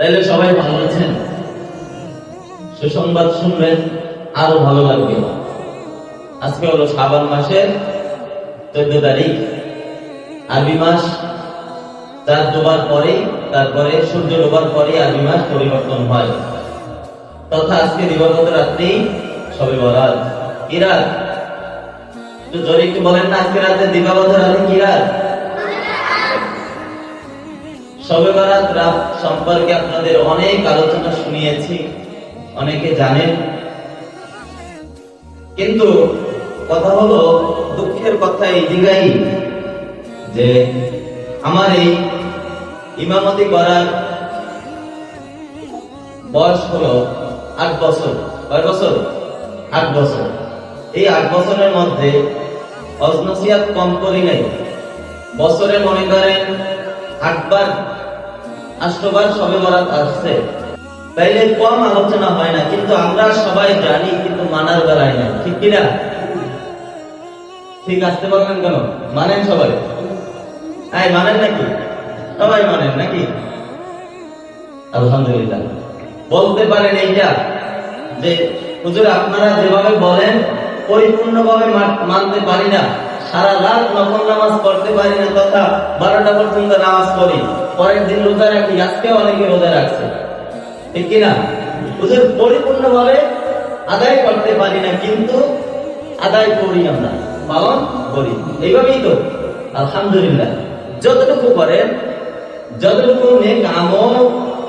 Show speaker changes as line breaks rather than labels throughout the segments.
তাইলে সবাই ভালো আছেন? সুসংবাদ শুনবেন, আরও ভালো লাগবে। আজকে হলো শ্রাবণ মাসের চোদ্দ তারিখ, আরবি মাস। চার ডোবার পরে তারপরে সূর্য ডোবার পরে আরবি মাস পরিবর্তন হয়। তথা আজকে দিবাগত রাত্রি সবে বরাত। কি রাত? একটু জোরে একটু বলেন না, আজকে রাতে দিবাগত রাতে কি রাত? সবে বরাত রাত সম্পর্কে আপনাদের অনেক আলোচনা শুনিয়েছি, অনেকে জানেন। কিন্তু কথা হলো, দুঃখের কথা এই জায়গায় যে আমার এই ইমামতি করার বয়স হলো আট বছর। কয় বছর? আট বছর। এই আট বছরের মধ্যে অজনসিয়াত কম করি নাই। বছরে মনে করেন আটবার আষ্টবার সবে বরাত আসছে। তাইলে কম আলোচনা হয় না, কিন্তু আমরা সবাই জানি, কিন্তু মানার বেলায় না। ঠিক কিনা ঠিক আসতে পারবেন কেন? মানেন সবাই। হ্যাঁ মানেন নাকি? সবাই মানেন নাকি? আলহামদুলিল্লাহ। বলতে পারেন এইটা যে, হুজুর, আপনারা যেভাবে বলেন, পরিপূর্ণভাবে মানতে পারি না। সারা রাত নফল নামাজ পড়তে পারি না, তথা বারোটা পর্যন্ত নামাজ পড়ি। পরের দিন রোজা রাখি, আজকেও অনেকে রোজা রাখছে। ঠিক কিনা? হুজুর পরিপূর্ণভাবে আদায় করতে পারি না, কিন্তু আদায় করি আমরা। পালন করি। এইভাবেই তো। আলহামদুলিল্লাহ। যতটুকু করেন, যতটুকু নেক আমল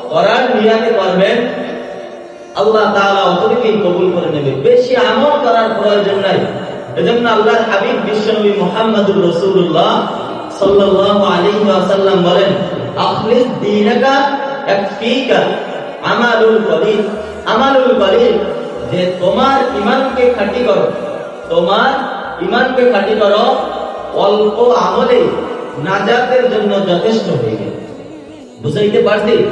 করার নিয়াতে পারবেন, আল্লাহ তাআলা অতটুকুই কবুল করে নেবে। বেশি আমল করার প্রয়োজন নাই। এজন্য আল্লাহর হাবিব বিশ্বনবী মুহাম্মদুর রাসূলুল্লাহ সাল্লাল্লাহু আলাইহি ওয়াসাল্লাম বলেন যে তোমার ঈমানকে খাঁটি করো, তোমার ঈমানকে খাঁটি করো, অল্প আমলে নাজাতের জন্য যথেষ্ট হয়ে গেল। বুঝাইতে পারছি?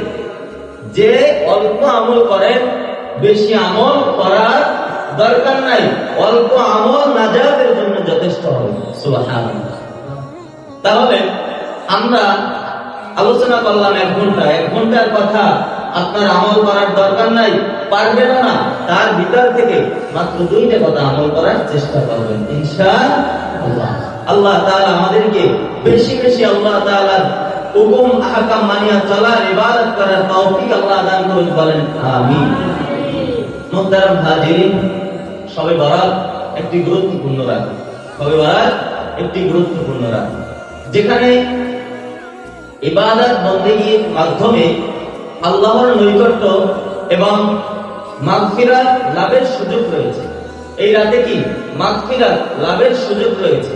যে অল্প আমল করেন বেশি আমল করার দরকার নাই, অল্প আমল নাজাতের জন্য যথেষ্ট হবে। তাহলে আমরা আলোচনা করলাম এক ঘণ্টা। এক ঘণ্টার কথা আপনার আমল করার দরকার নাই পারবেন না। তার ভিতর থেকে মাত্র দুইটা কথা আমল করার চেষ্টা করবেন, ইনশাআল্লাহ। আল্লাহ তাআলা আমাদেরকে বেশি বেশি আল্লাহ তাআলার হুকুম, আহকাম মানিয়া চলার, ইবাদত করার তৌফিক আল্লাহ দান করুন, বলেন, আমিন। মুহতারাম হাজিরিন, সবে বরাত একটি গুরুত্বপূর্ণ রাত। সবে বরাত একটি গুরুত্বপূর্ণ রাত। যেখানে ইবাদত বন্দেগীর মাধ্যমে আল্লাহর নৈকট্য এবং মাগফিরাত লাভের সুযোগ রয়েছে। এই রাতে কি মাগফিরাত লাভের সুযোগ রয়েছে?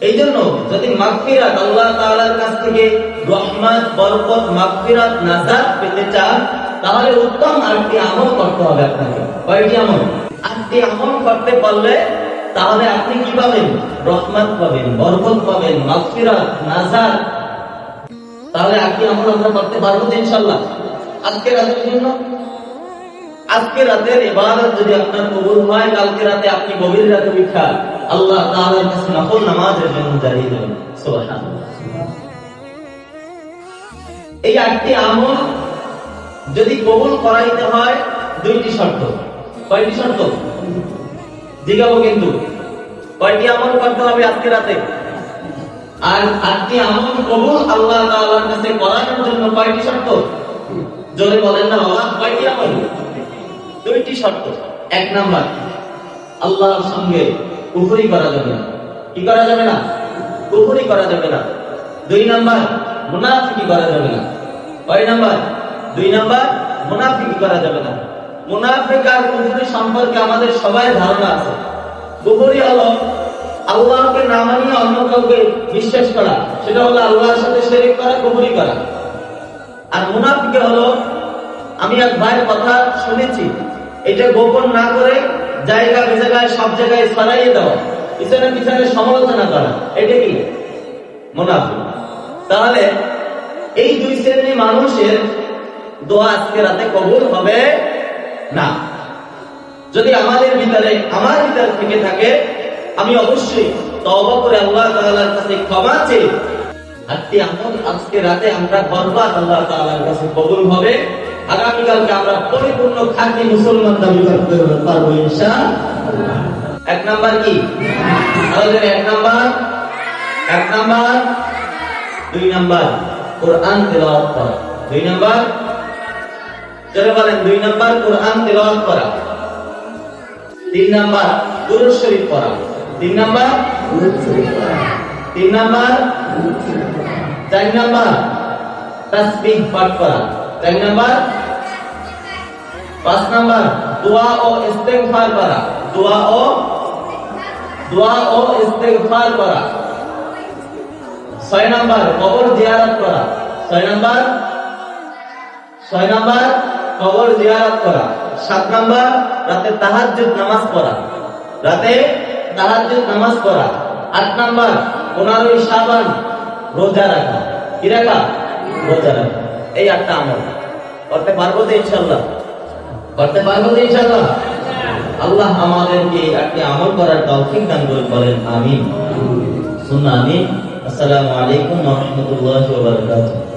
এই জন্য যদি মাগফিরাত আল্লাহ তাআলার কাছ থেকে রহমত, বরকত, মাগফিরাত, নাজাত পেতে চান, তাহলে উত্তম আটটি আমল করতে হবে আপনাকে। কয়টি আমল? আটটি আমল করতে পারলে তাহলে আপনি কি পাবেন? রহমত পাবেন, বরকত পাবেন, মাগফিরাত, নাজাত তাহলে আজকে আমল আমরা করতে পারব ইনশাল্লাহ আজকে রাতের জন্য? আজকে রাতের যদি আপনার কবুল হয়, কালকে রাতে আপনি গভীর রাতে উঠা, আল্লাহ কাছে নামাজের জন্য এই আটটি আমল যদি কবুল করাইতে হয়, দুইটি শর্ত। কয়টি শর্ত? জিগাবো কিন্তু। কয়টি আমল করতে হবে আজকে রাতে? আর আটটি আমল কবুল আল্লাহ তাআলার কাছে করানোর জন্য কয়টি শর্ত? জোরে বলেন না, বাবা, কয়টি আমল? দুইটি শর্ত। এক নাম্বার, আল্লাহর সঙ্গে কুফরি করা যাবে না। কি করা যাবে না? কুফরি করা যাবে না। দুই নাম্বার, মুনাফিকি করা যাবে না। কয় নাম্বার? দুই নাম্বার, মুনাফিকি করা যাবে না। মুনাফিক আর কুফরি সম্পর্কে আমাদের সবাই ধারণা আছে। কুফরি হলো আল্লাহকে না মানিয়ে অন্য কাউকে বিশ্বাস করা, সেটা হলো আল্লাহর সাথে শরীক করা, কুফরি করা। আর মুনাফিকে হলো, আমি এক ভাইয়ের কথা শুনেছি, এটা গোপন না করে জায়গা বেজায়গায় সব জায়গায় ছড়াইয়ে দেওয়া, পিছনে পিছনে সমালোচনা করা, এটা কি? মুনাফিক তাহলে এই দুই শ্রেণির মানুষের দোয়া আজকে রাতে কবুল হবে না। যদি আমাদের ভিতরে, আমার ভিতর থেকে থাকে আমি অবশ্যই তওবা করে আল্লাহ তাআলার কাছে ক্ষমা চেয়ে আজকে আমল, আজকে রাতে আমরা বরবাদ আল্লাহ তাআলার কাছে কবুল হবে। আগামীকালকে আমরা পরিপূর্ণ খাঁটি মুসলমান দাবি করতে পারব ইনশাআল্লাহ। এক নাম্বার কি? আমাদের এক নাম্বার এক নাম্বার, দুই নাম্বার, কোরআন তেলাওয়াত করা। দুই নাম্বার যারা বলেন, দুই নাম্বার, কোরআন তেলাওয়াত করা। তিন নাম্বার, দুরূদ শরীফ পড়া। তিন নাম্বার? তিন নাম্বার? চার নাম্বার? তাসবিহ পাঠ করা। চার নাম্বার? পাঁচ নাম্বার? দোয়া ও ইস্তেগফার করা। দোয়া ও দোয়া ও ইস্তেগফার করা। ছয় নাম্বার? কবর জিয়ারত করা। ছয় নাম্বার? ছয় নাম্বার? কবর জিয়ারত করা। সাত নাম্বার? রাতে তাহাজ্জুদ নামাজ পড়া। রাতে তাহাজ্জুদ নামাজ পড়া। আট নাম্বার, পনেরোই রোজা রাখা। কি রাখা? রোজা রাখা। এই আটটা আমল। করতে পারব তো ইনশাল্লাহ করতে পারব তো ইনশাল্লাহ আল্লাহ আমাদেরকে আটটি আমল করার তৌফিক দান করে বলেন আমিন। শুনুন আমিন। আসসালামু আলাইকুম ওয়া রাহমাতুল্লাহি ওয়া বারাকাতুহু।